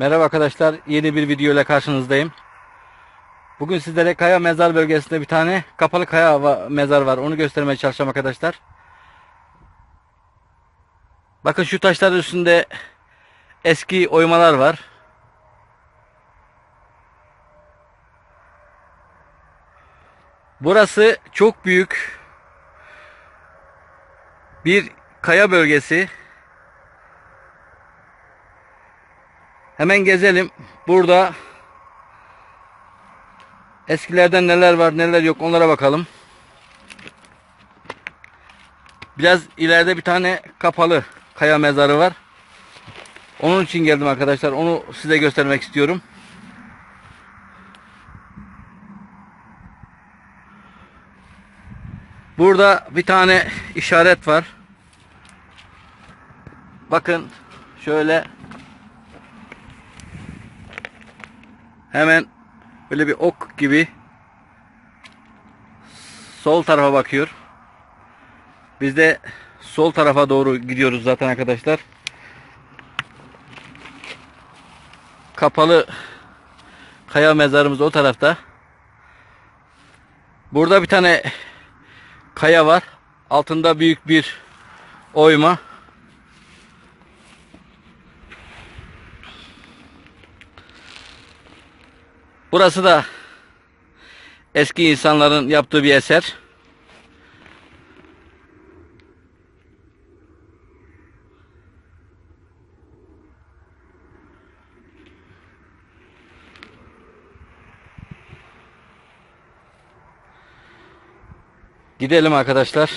Merhaba arkadaşlar, yeni bir video ile karşınızdayım. Bugün sizlere Kaya Mezar bölgesinde bir tane kapalı kaya mezar var. Onu göstermeye çalışacağım arkadaşlar. Bakın şu taşların üstünde eski oymalar var. Burası çok büyük bir kaya bölgesi. Hemen gezelim. Burada eskilerden neler var neler yok onlara bakalım. Biraz ileride bir tane kapalı kaya mezarı var. Onun için geldim arkadaşlar. Onu size göstermek istiyorum. Burada bir tane işaret var. Bakın şöyle hemen böyle bir ok gibi sol tarafa bakıyor. Biz de sol tarafa doğru gidiyoruz zaten arkadaşlar. Kapalı kaya mezarımız o tarafta. Burada bir tane kaya var. Altında büyük bir oyma. Burası da eski insanların yaptığı bir eser. Gidelim arkadaşlar.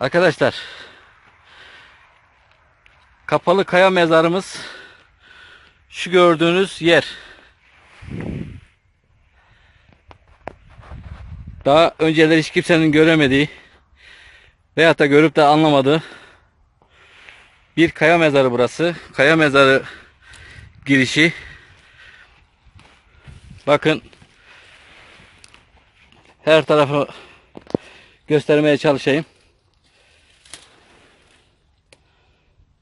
Arkadaşlar kapalı kaya mezarımız şu gördüğünüz yer. Daha önceleri hiç kimsenin göremediği veyahut da görüp de anlamadığı bir kaya mezarı burası. Kaya mezarı girişi. Bakın her tarafı göstermeye çalışayım.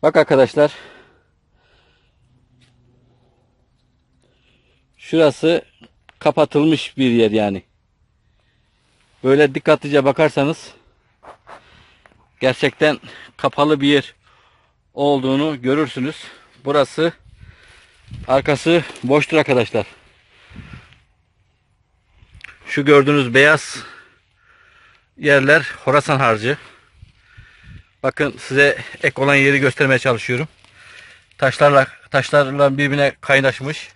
Bak arkadaşlar. Şurası kapatılmış bir yer yani. Böyle dikkatlice bakarsanız gerçekten kapalı bir yer olduğunu görürsünüz. Burası arkası boştur arkadaşlar. Şu gördüğünüz beyaz yerler Horasan harcı. Bakın size ek olan yeri göstermeye çalışıyorum. Taşlarla taşlarla birbirine kaynaşmış.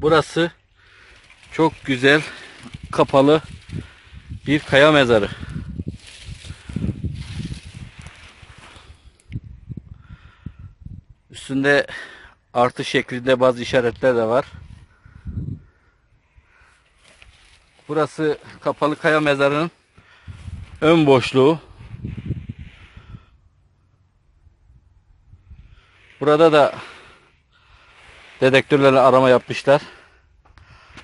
Burası çok güzel kapalı bir kaya mezarı. Üstünde artı şeklinde bazı işaretler de var. Burası kapalı kaya mezarının ön boşluğu. Burada da dedektörlerle arama yapmışlar.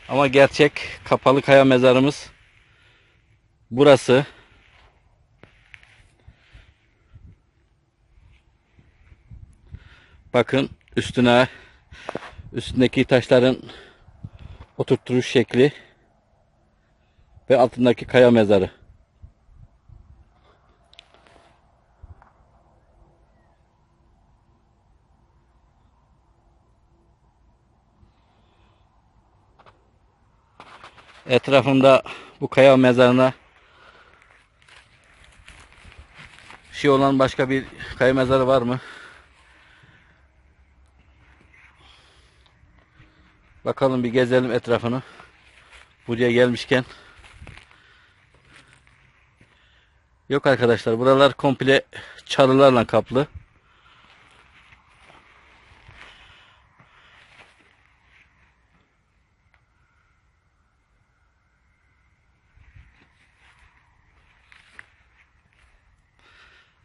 Ama gerçek kapalı kaya mezarımız burası. Bakın üstüne üstündeki taşların oturtturuş şekli ve altındaki kaya mezarı. Etrafında bu kaya mezarına şey olan başka bir kaya mezarı var mı? Bakalım bir gezelim etrafını. Buraya gelmişken. Yok arkadaşlar buralar komple çarılarla kaplı.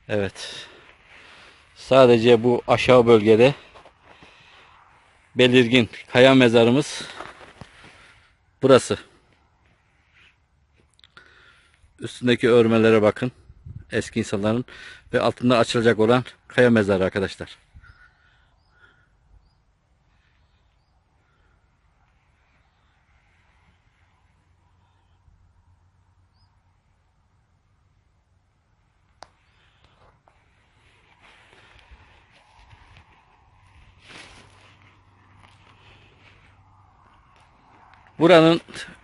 Evet. Sadece bu aşağı bölgede belirgin kaya mezarımız burası. Üstündeki örmelere bakın. Eski insanların ve altında açılacak olan kaya mezarı arkadaşlar. Buranın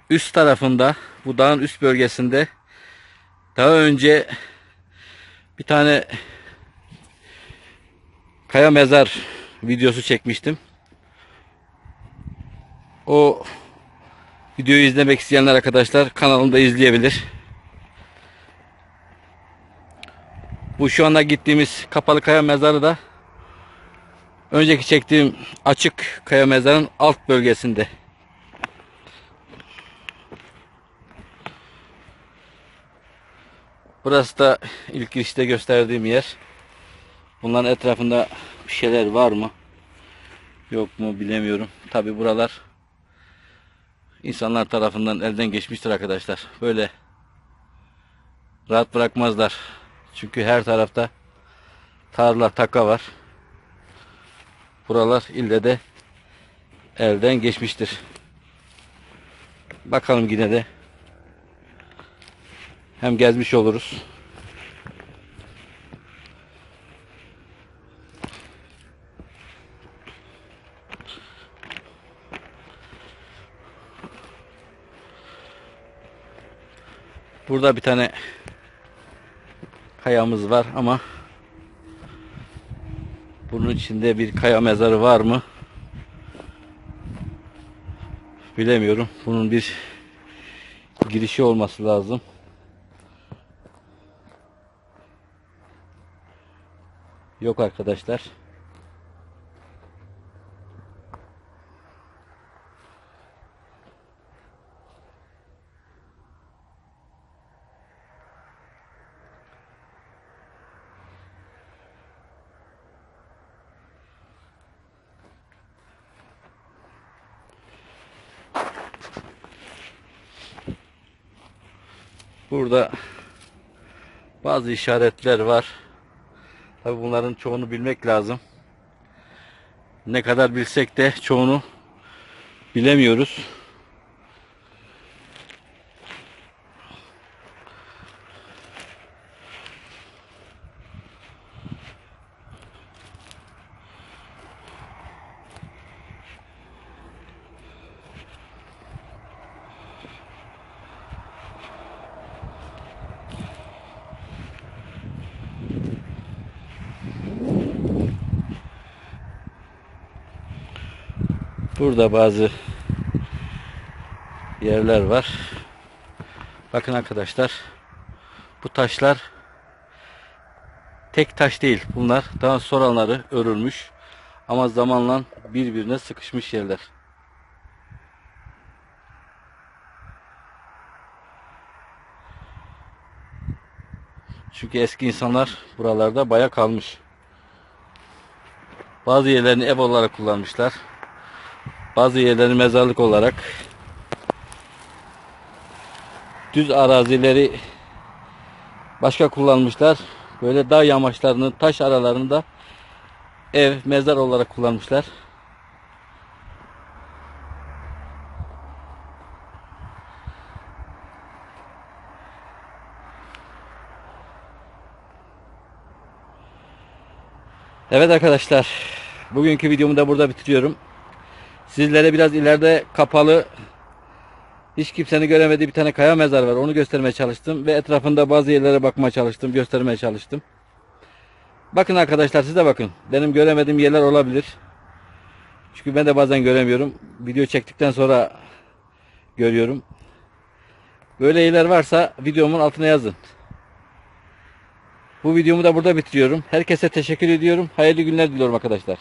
üst tarafında, bu dağın üst bölgesinde daha önce bir tane kaya mezar videosu çekmiştim. O videoyu izlemek isteyenler arkadaşlar kanalımda izleyebilir. Bu şu anda gittiğimiz kapalı kaya mezarı da önceki çektiğim açık kaya mezarın alt bölgesinde. Burası da ilk girişte gösterdiğim yer. Bunların etrafında bir şeyler var mı? Yok mu bilemiyorum. Tabi buralar insanlar tarafından elden geçmiştir arkadaşlar. Böyle rahat bırakmazlar. Çünkü her tarafta tarla taka var. Buralar ille de elden geçmiştir. Bakalım yine de hem gezmiş oluruz. Burada bir tane kayamız var ama bunun içinde bir kaya mezarı var mı? Bilemiyorum. Bunun bir girişi olması lazım. Yok arkadaşlar. Burada bazı işaretler var. Tabi bunların çoğunu bilmek lazım. Ne kadar bilsek de çoğunu bilemiyoruz. Burada bazı yerler var. Bakın arkadaşlar. Bu taşlar tek taş değil. Bunlar daha sonraları örülmüş. Ama zamanla birbirine sıkışmış yerler. Çünkü eski insanlar buralarda baya kalmış. Bazı yerlerini ev olarak kullanmışlar. Bazı yerlerini mezarlık olarak düz arazileri başka kullanmışlar. Böyle dağ yamaçlarını, taş aralarını da ev, mezar olarak kullanmışlar. Evet arkadaşlar, bugünkü videomu da burada bitiriyorum. Sizlere biraz ileride kapalı hiç kimsenin göremediği bir tane kaya mezar var. Onu göstermeye çalıştım ve etrafında bazı yerlere bakmaya çalıştım, göstermeye çalıştım. Bakın arkadaşlar siz de bakın. Benim göremediğim yerler olabilir. Çünkü ben de bazen göremiyorum. Video çektikten sonra görüyorum. Böyle yerler varsa videomun altına yazın. Bu videomu da burada bitiriyorum. Herkese teşekkür ediyorum. Hayırlı günler diliyorum arkadaşlar.